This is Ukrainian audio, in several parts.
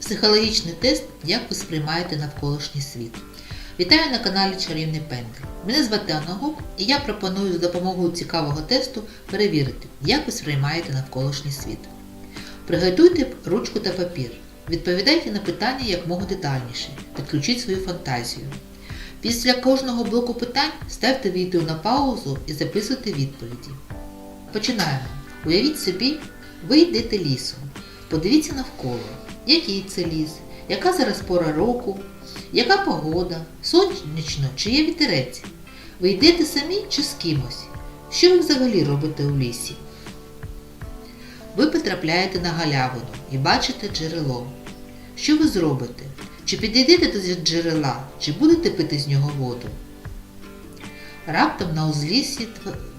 Психологічний тест, як ви сприймаєте навколишній світ. Вітаю на каналі Чарівний Пендель. Мене звати Анна Гук і я пропоную з допомогою цікавого тесту перевірити, як ви сприймаєте навколишній світ. Приготуйте ручку та папір. Відповідайте на питання якмога детальніше. Підключіть свою фантазію. Після кожного блоку питань ставте відео на паузу і записуйте відповіді. Починаємо. Уявіть собі, ви йдете лісом. Подивіться навколо, який це ліс, яка зараз пора року, яка погода, сонячно чи є вітерець. Ви йдете самі чи з кимось? Що ви взагалі робите у лісі? Ви потрапляєте на галявину і бачите джерело. Що ви зробите? Чи підійдете до джерела, чи будете пити з нього воду? Раптом на узліссі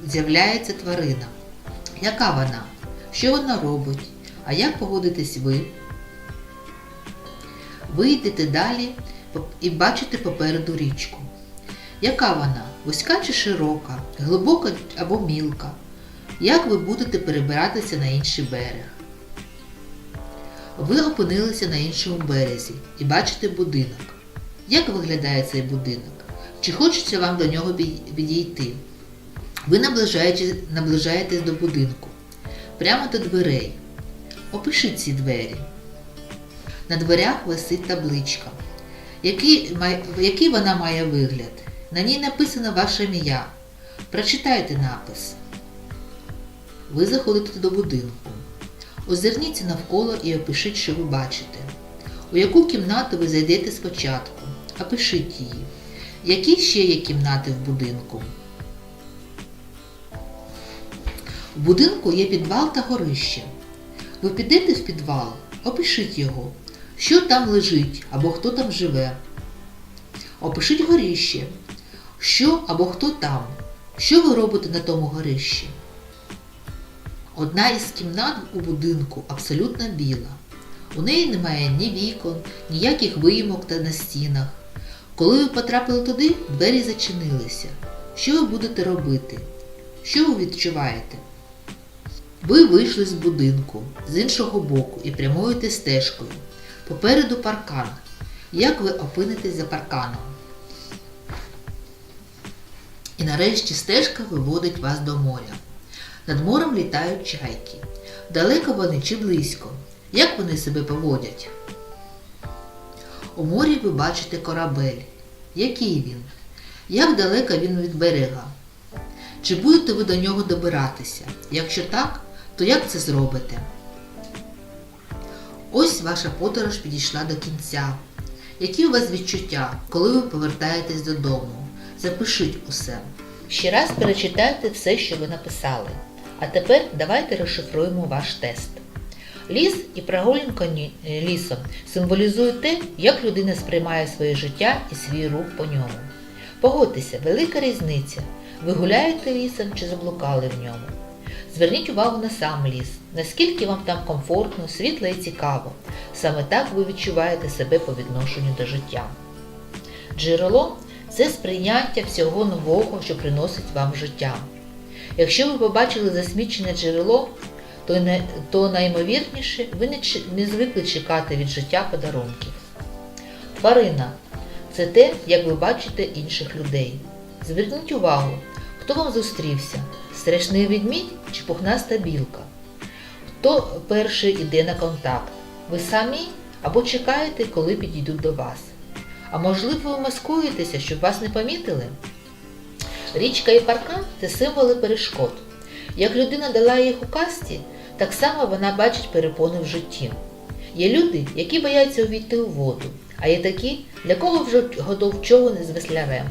з'являється тварина. Яка вона? Що вона робить? А як поводитесь ви? Ви йдете далі і бачите попереду річку. Яка вона? Вузька чи широка, глибока або мілка? Як ви будете перебиратися на інший берег? Ви опинилися на іншому березі і бачите будинок. Як виглядає цей будинок? Чи хочеться вам до нього підійти? Ви наближаєтесь до будинку, прямо до дверей. Опишіть ці двері. На дверях висить табличка. Який, який вона має вигляд? На ній написано ваше ім'я. Прочитайте напис. Ви заходите до будинку. Озирніться навколо і опишіть, що ви бачите. У яку кімнату ви зайдете спочатку? Опишіть її. Які ще є кімнати в будинку? У будинку є підвал та горище. Ви підете в підвал, опишіть його. Що там лежить або хто там живе. Опишіть горище. Що або хто там. Що ви робите на тому горищі? Одна із кімнат у будинку абсолютно біла. У неї немає ні вікон, ніяких виїмок та на стінах. Коли ви потрапили туди, двері зачинилися. Що ви будете робити? Що ви відчуваєте? Ви вийшли з будинку з іншого боку і прямуєте стежкою. Попереду паркан. Як ви опинитесь за парканом? І нарешті стежка виводить вас до моря. Над морем літають чайки. Далеко вони чи близько? Як вони себе поводять? У морі ви бачите корабель. Який він? Як далеко він від берега? Чи будете ви до нього добиратися? Якщо так, то як це зробите? Ось ваша подорож підійшла до кінця. Які у вас відчуття, коли ви повертаєтесь додому? Запишіть усе. Ще раз перечитайте все, що ви написали. А тепер давайте розшифруємо ваш тест. Ліс і прогулянка е, лісом символізують те, як людина сприймає своє життя і свій рух по ньому. Погодьтеся, велика різниця. Ви гуляєте лісом чи заблукали в ньому. Зверніть увагу на сам ліс, наскільки вам там комфортно, світло і цікаво. Саме так ви відчуваєте себе по відношенню до життя. Джерело це сприйняття всього нового, що приносить вам життя. Якщо ви побачили засмічене джерело, то, не, то наймовірніше ви не, не звикли чекати від життя подарунків. Тварина це те, як ви бачите інших людей. Зверніть увагу, хто вам зустрівся страшний ведмідь чи пухнаста білка? Хто перший йде на контакт? Ви самі або чекаєте, коли підійдуть до вас? А можливо, ви маскуєтеся, щоб вас не помітили? Річка і паркан це символи перешкод. Як людина дала їх у касті, так само вона бачить перепони в житті. Є люди, які бояться увійти у воду, а є такі, для кого вже годов човен з веслярем.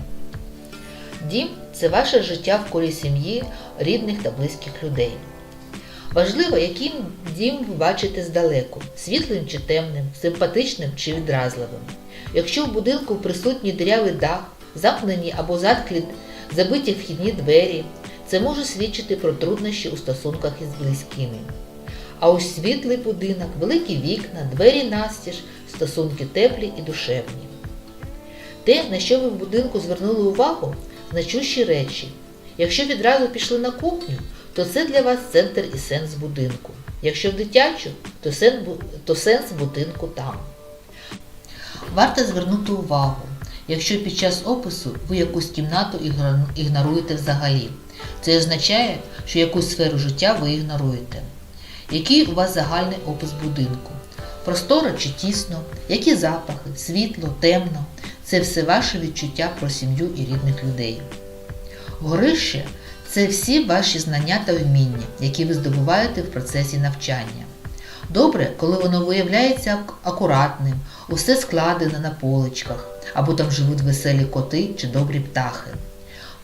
Дім це ваше життя в колі сім'ї, рідних та близьких людей. Важливо, яким дім ви бачите здалеку світлим чи темним, симпатичним чи відразливим. Якщо в будинку присутній дирявий дах, замкнені або затклі забиті вхідні двері, це може свідчити про труднощі у стосунках із близькими. А ось світлий будинок, великі вікна, двері настіж, стосунки теплі і душевні. Те, на що ви в будинку звернули увагу, значущі речі. Якщо відразу пішли на кухню, то це для вас центр і сенс будинку. Якщо в дитячу, то сенс, то сенс будинку там. Варто звернути увагу, якщо під час опису ви якусь кімнату ігноруєте взагалі. Це означає, що якусь сферу життя ви ігноруєте. Який у вас загальний опис будинку? Просторо чи тісно, які запахи, світло, темно це все ваше відчуття про сім'ю і рідних людей. Горище це всі ваші знання та вміння, які ви здобуваєте в процесі навчання. Добре, коли воно виявляється акуратним, усе складено на поличках, або там живуть веселі коти чи добрі птахи.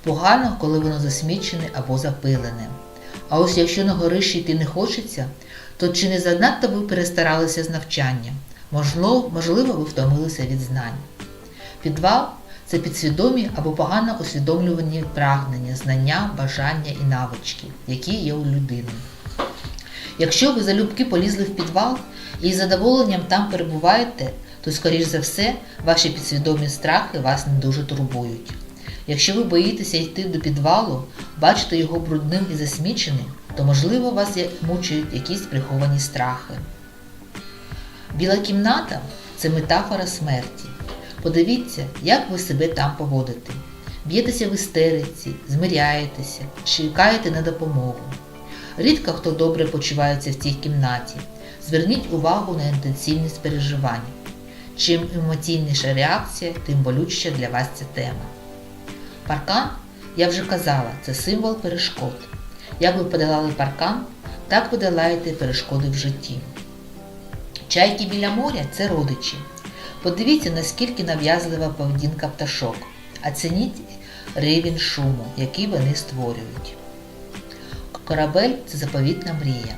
Погано, коли воно засмічене або запилене. А ось якщо на горище йти не хочеться, то чи не занадто ви перестаралися з навчанням? Можливо, ви втомилися від знань. Підвал це підсвідомі або погано усвідомлювані прагнення, знання, бажання і навички, які є у людини. Якщо ви залюбки полізли в підвал і з задоволенням там перебуваєте, то, скоріш за все, ваші підсвідомі страхи вас не дуже турбують. Якщо ви боїтеся йти до підвалу, бачите його брудним і засміченим, то можливо вас мучають якісь приховані страхи. Біла кімната це метафора смерті. Подивіться, як ви себе там поводите. Б'єтеся в істериці, змиряєтеся, чекаєте на допомогу. Рідко хто добре почувається в цій кімнаті. Зверніть увагу на інтенсивність переживань. Чим емоційніша реакція, тим болючіша для вас ця тема. Паркан, я вже казала, це символ перешкод. Як ви подолали паркан, так ви долаєте перешкоди в житті. Чайки біля моря це родичі. Подивіться, наскільки нав'язлива поведінка пташок, оцініть рівень шуму, який вони створюють. Корабель це заповітна мрія.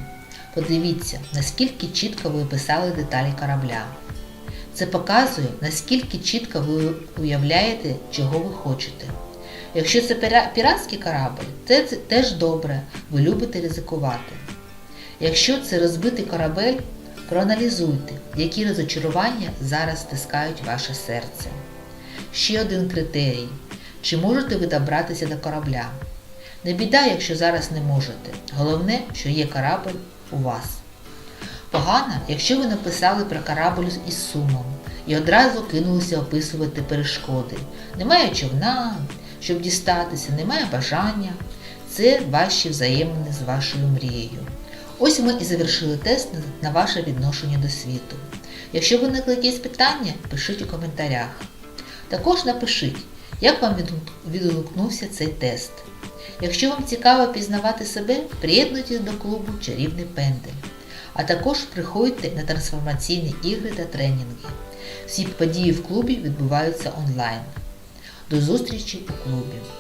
Подивіться, наскільки чітко ви описали деталі корабля. Це показує, наскільки чітко ви уявляєте, чого ви хочете. Якщо це піратський корабль, це теж добре, ви любите ризикувати. Якщо це розбитий корабель, проаналізуйте, які розочарування зараз стискають ваше серце. Ще один критерій: чи можете ви добратися до корабля? Не біда, якщо зараз не можете. Головне, що є корабль у вас. Погано, якщо ви написали про корабль із сумом і одразу кинулися описувати перешкоди. Немає човна, щоб дістатися, немає бажання. Це ваші взаємини з вашою мрією. Ось ми і завершили тест на ваше відношення до світу. Якщо виникли якісь питання, пишіть у коментарях. Також напишіть, як вам відгукнувся цей тест. Якщо вам цікаво пізнавати себе, приєднуйтесь до клубу Чарівний Пендель. А також приходьте на трансформаційні ігри та тренінги. Всі події в клубі відбуваються онлайн. До зустрічі у клубі!